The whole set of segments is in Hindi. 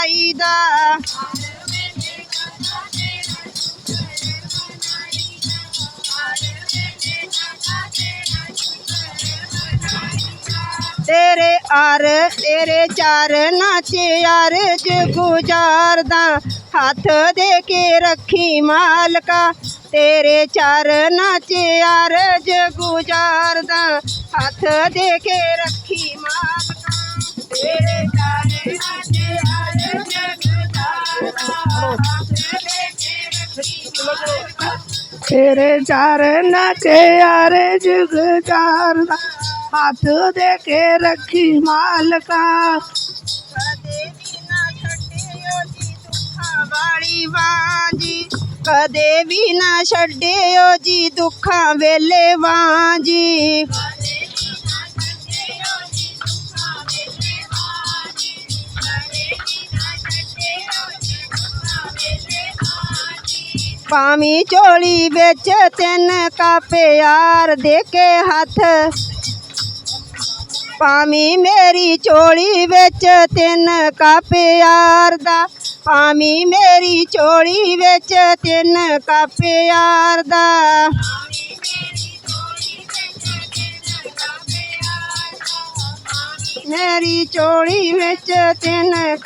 बनाईदा। तेरे आर, तेरे चार नाचे यार गुजार हाथ दे के रखी मालका, तेरे चार नाचे यार गुजार हाथ दे के रखी मालका, तेरे चार नाचे ਤੇਰੇ ਚਰਨਾਂ 'ਚ ਆਰੇ ਜਗਤਾਰ ਦਾ ਹੱਥ ਦੇ ਕੇ ਰੱਖੀ ਮਾਲਕਾ। ਵਾਲੀ ਵਾਂਜੀ ਕਦੇ ਵੀ ਨਾ ਛੱਡਿਓ ਜੀ ਦੁੱਖਾਂ ਵੇਲੇ ਵਾਂਜੀ पामी चोली बेच तेन का प्यार देके हाथ। पामी मेरी चोली बेच तेन का प्यार दा। पामी मेरी चोली बेच तेन का प्यार दा। मेरी चोली बेच तेन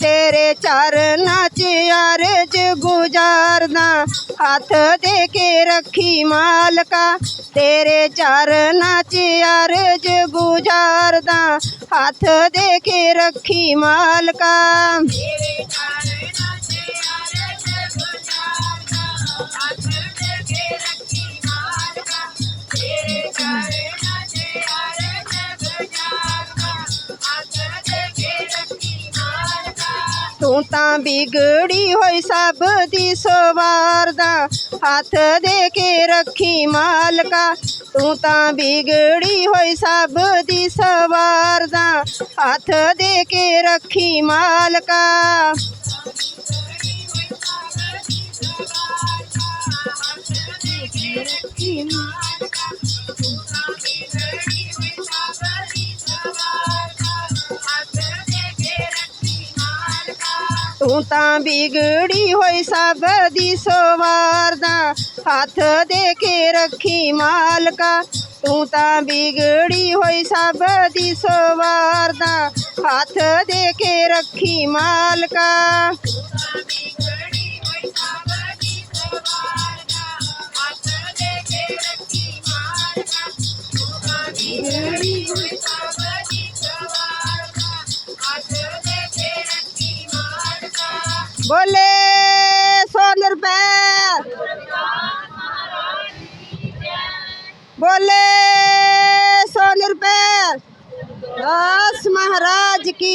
तेरे चार नाच यार ਅਰਜ ਗੁਜ਼ਾਰਦਾ ਹੱਥ ਦੇ ਕੇ ਰੱਖੀ ਮਾਲਕਾ, ਤੇਰੇ ਚਰਨਾਂ 'ਚ ਅਰਜ ਗੁਜ਼ਾਰਦਾ, ਹੱਥ ਦੇ ਕੇ ਰੱਖੀ ਮਾਲਕਾ। ਤੇਰੇ ਚਰਨਾਂ ਤੂੰ ਤਾਂ ਵਿਗੜੀ ਹੋਈ ਸਭ ਦੀ ਸਵਾਰਦਾ ਹੱਥ ਦੇ ਕੇ ਰੱਖੀ ਮਾਲਕਾ ਤੂੰ ਤਾਂ ਵਿਗੜੀ ਹੋਈ ਸਭ ਦੀ ਸਵਾਰਦਾ ਹੱਥ ਦੇ ਕੇ ਰੱਖੀ ਮਾਲਕਾ ਤੂੰ ਤਾਂ ਵਿਗੜੀ ਹੋਈ ਸਭ ਦੀ ਸਵਾਰਦਾ ਹੱਥ ਦੇ ਕੇ ਰੱਖੀ ਮਾਲਕਾ। ਤੂੰ ਤਾਂ ਵਿਗੜੀ ਹੋਈ ਸਭ ਦੀ ਸਵਾਰਦਾ ਹੱਥ ਦੇ ਕੇ ਰੱਖੀ ਮਾਲਕਾ। बोले सोन रुपए। बोले सोन रुपए। दस महाराज की